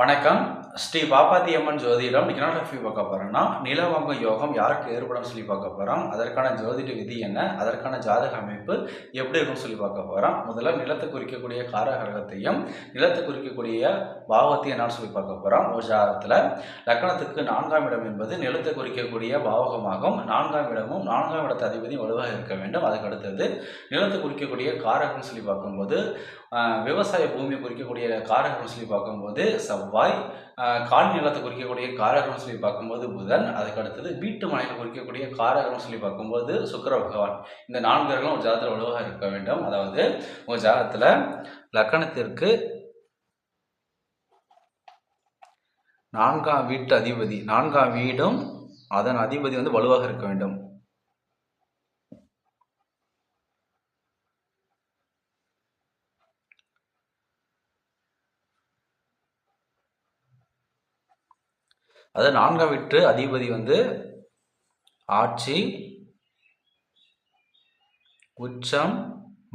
வணக்கம். ஸ்ரீ பாப்பாத்தி அம்மன் ஜோதிடம் நிகழ்ச்சி பார்க்க போகிறோம்னா நிலவங்க யோகம் யாருக்கு ஏற்படும் சொல்லி பார்க்க போகிறோம் அதற்கான ஜோதிட விதி என்ன? அதற்கான ஜாதக அமைப்பு எப்படி இருக்கும்னு சொல்லி பார்க்க போகிறோம் முதல்ல நிலத்தை குறிக்கக்கூடிய காரகரகத்தையும் நிலத்தை குறிக்கக்கூடிய பாவத்தையும் என்னன்னு சொல்லி பார்க்க போகிறோம் ஒரு ஜாதகத்தில் லக்கணத்துக்கு நான்காம் இடம் என்பது நிலத்தை குறிக்கக்கூடிய பாவகமாகும். நான்காம் இடமும் நான்காம் இடத்து அதிபதி வலுவாக இருக்க வேண்டும். அதுக்கு அடுத்தது நிலத்தை குறிக்கக்கூடிய காரகம்னு சொல்லி பார்க்கும்போது விவசாய பூமியை குறிக்கக்கூடிய காரகம்னு சொல்லி பார்க்கும்போது செவ்வாய் கால் நிலத்தை குறிக்கக்கூடிய காரகம்னு சொல்லி பார்க்கும்போது புதன் அதுக்கு அடுத்தது வீட்டு மனையை குறிக்கக்கூடிய காரகம்னு சொல்லி பார்க்கும்போது சுக்கர பகவான். இந்த நான்கு கிரகங்களும் ஒரு ஜாதத்தில் வலுவாக இருக்க வேண்டும். அதாவது உங்கள் ஜாதகத்தில் லக்கணத்திற்கு நான்காம் வீட்டு அதிபதி நான்காம் வீடும் அதன் அதிபதி வந்து வலுவாக இருக்க வேண்டும். அது நான்காம் வீட்டு அதிபதி வந்து ஆட்சி உச்சம்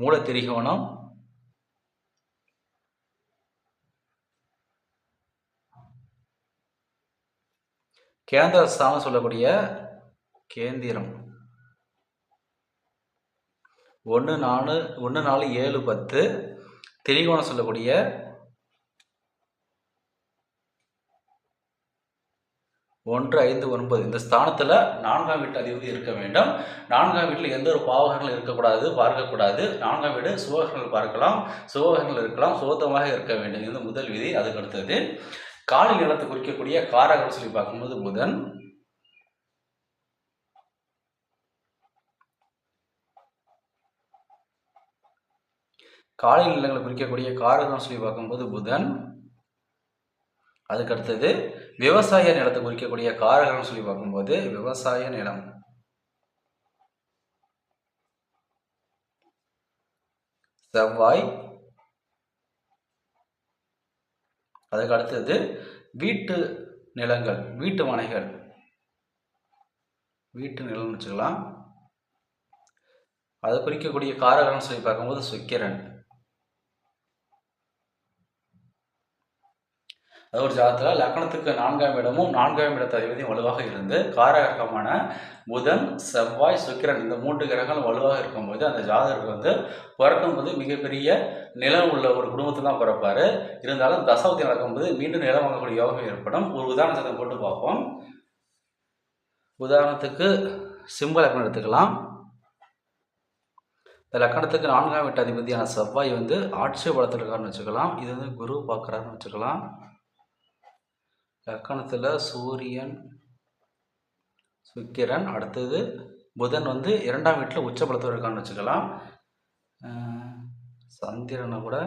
மூலத்திரிகோணம் கேந்திர ஸ்தானம் சொல்லக்கூடிய கேந்திரம். ஒன்று நாலு ஒன்று நாலு ஏழு பத்து. திரிகோணம் சொல்லக்கூடிய ஒன்று ஐந்து ஒன்பது. இந்த ஸ்தானத்தில் நான்காம் வீட்டு அதிபதி இருக்க வேண்டும். நான்காம் வீட்டில் எந்த ஒரு பாவகங்களும் இருக்கக்கூடாது பார்க்கக்கூடாது. நான்காம் வீடு சுவகங்கள் பார்க்கலாம் சுவகங்கள் இருக்கலாம் சுத்தமாக இருக்க வேண்டும். இது முதல் விதி அதுக்கு அடுத்தது. காலி நிலத்தை குறிக்கக்கூடிய காரகம் சொல்லி பார்க்கும்போது புதன். காலி நிலங்களை குறிக்கக்கூடிய காரகம் சொல்லி பார்க்கும்போது புதன். அதுக்கு அடுத்தது விவசாய நிலத்தை குறிக்கக்கூடிய காரகம்னு சொல்லி பார்க்கும்போது விவசாய நிலம். செவ்வாய். அதுக்கு அடுத்தது வீட்டு நிலங்கள் வீட்டு மனைகள். வீட்டு நிலம்னு வச்சுக்கலாம். அதை குறிக்கக்கூடிய காரகம்னு சொல்லி பார்க்கும்போது சுக்கிரன். அது ஒரு ஜாதகத்தில் லக்கணத்துக்கு நான்காம் இடமும் நான்காம் இடத்த அதிபதியும் வலுவாக இருந்து காரகமான புதன் செவ்வாய் சுக்கிரன் இந்த மூன்று கிரகங்கள் வலுவாக இருக்கும்போது அந்த ஜாதகருக்கு வந்து பிறக்கும்போது மிகப்பெரிய நிலம் உள்ள ஒரு குடும்பத்தில் தான் பிறப்பாரு. இருந்தாலும் தசாவதி நடக்கும்போது மீண்டும் நிலம் வாங்கக்கூடிய யோகம் ஏற்படும். ஒரு உதாரணத்தை போட்டு பார்ப்போம். உதாரணத்துக்கு சிம்ப லக்கணம் எடுத்துக்கலாம். இந்த லக்கணத்துக்கு நான்காம் வீட்டு அதிபதியான செவ்வாய் வந்து ஆட்சி பலத்தில் இருக்காருன்னு வச்சுக்கலாம். இது வந்து குரு பார்க்குறாருன்னு வச்சுக்கலாம். லக்கணத்தில் சூரியன் சுக்கிரன் அடுத்தது புதன் வந்து இரண்டாம் வீட்டில் உச்சபலத்தோடு இருக்கான்னு வச்சுக்கலாம். சந்திரனை கூட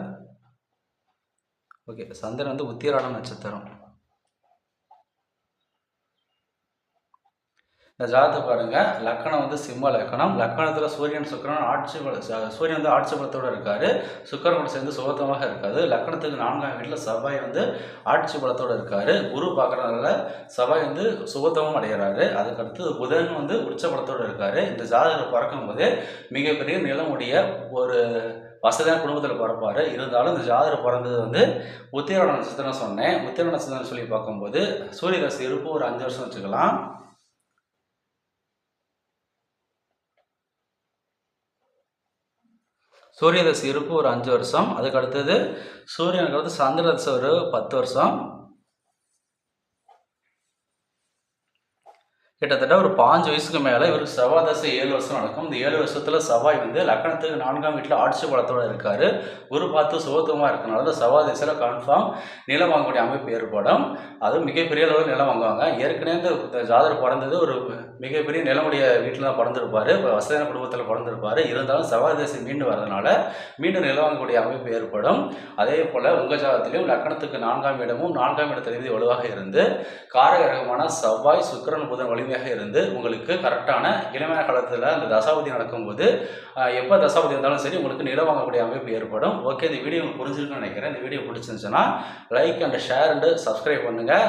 ஓகே சந்திரன் வந்து உத்திராட நட்சத்திரம். இந்த ஜாதகத்தை பாருங்க. லக்கணம் வந்து சிம்ம லக்கணம். லக்கணத்தில் சூரியன் சுக்கிரன் ஆட்சி பல ச- சூரியன் வந்து ஆட்சி பலத்தோடு இருக்கார். சுக்கரன் கூட சேர்ந்து சுகத்தமாக இருக்காது லக்கணத்துக்கு நான்காம் வீட்டில் செவ்வாய் வந்து ஆட்சி பலத்தோடு இருக்கார். குரு பார்க்குறதுனால செவ்வாய் வந்து சுகத்தமும் அடைகிறாரு அதுக்கடுத்து புதன் வந்து உச்ச பலத்தோடு இருக்கார். இந்த ஜாதகத்தை பிறக்கும்போது மிகப்பெரிய நிலமுடைய ஒரு வசதியான குடும்பத்தில் பிறப்பாரு. இருந்தாலும் இந்த ஜாதகர் பிறந்தது வந்து உத்திராட நட்சத்திரம் சொன்னேன். உத்திராட நட்சத்திரம் சொல்லி பார்க்கும்போது சூரிய தசை இருப்பு ஒரு அஞ்சு வருஷம் வச்சுக்கலாம். சூரிய தசை இருப்பு ஒரு அஞ்சு வருஷம். அதுக்கு அடுத்தது சூரியனுக்கு அடுத்து சந்திர தசை ஒரு பத்து வருஷம். கிட்டத்தட்ட ஒரு பாஞ்சு வயசுக்கு மேலே இவர் செவ்வாய் தசை ஏழு வருஷம் நடக்கும். இந்த ஏழு வருஷத்தில் செவ்வாய் வந்து லக்கணத்துக்கு நான்காம் வீட்டில் ஆட்சி பலத்தோடு இருக்கார். குரு பார்த்து சுகத்துவமாக இருக்கனால இந்த செவ்வாய் தசையில் கன்ஃபார்ம் நிலம் வாங்கக்கூடிய அமைப்பு ஏற்படும். அதுவும் மிகப்பெரிய அளவில் நிலம் வாங்குவாங்க. ஏற்கனவே இந்த ஜாதகர் பிறந்தது ஒரு மிகப்பெரிய நிலமுடைய வீட்டில் தான் பிறந்திருப்பார். இப்போ வசதியான குடும்பத்தில் பிறந்திருப்பார். இருந்தாலும் செவ்வாய் தசை மீண்டு வரதுனால மீண்டும் நிலம் வாங்கக்கூடிய அமைப்பு ஏற்படும். அதே போல் உங்கள் ஜாதகத்திலையும் லக்கணத்துக்கு நான்காம் இடமும் நான்காம் இடத்த வலுவாக இருந்து காரகரகமான செவ்வாய் சுக்கிரன் புதன் வலிமை வலிமையாக இருந்து உங்களுக்கு கரெக்டான இளமையான காலத்தில் அந்த தசாவதி நடக்கும்போது எப்போ தசாவதி இருந்தாலும் சரி உங்களுக்கு நிலம் வாங்கக்கூடிய அமைப்பு ஏற்படும். ஓகே இந்த வீடியோ உங்களுக்கு புரிஞ்சிருக்குன்னு நினைக்கிறேன். இந்த வீடியோ பிடிச்சிருந்துச்சுன்னா like and share and subscribe பண்ணுங்கள்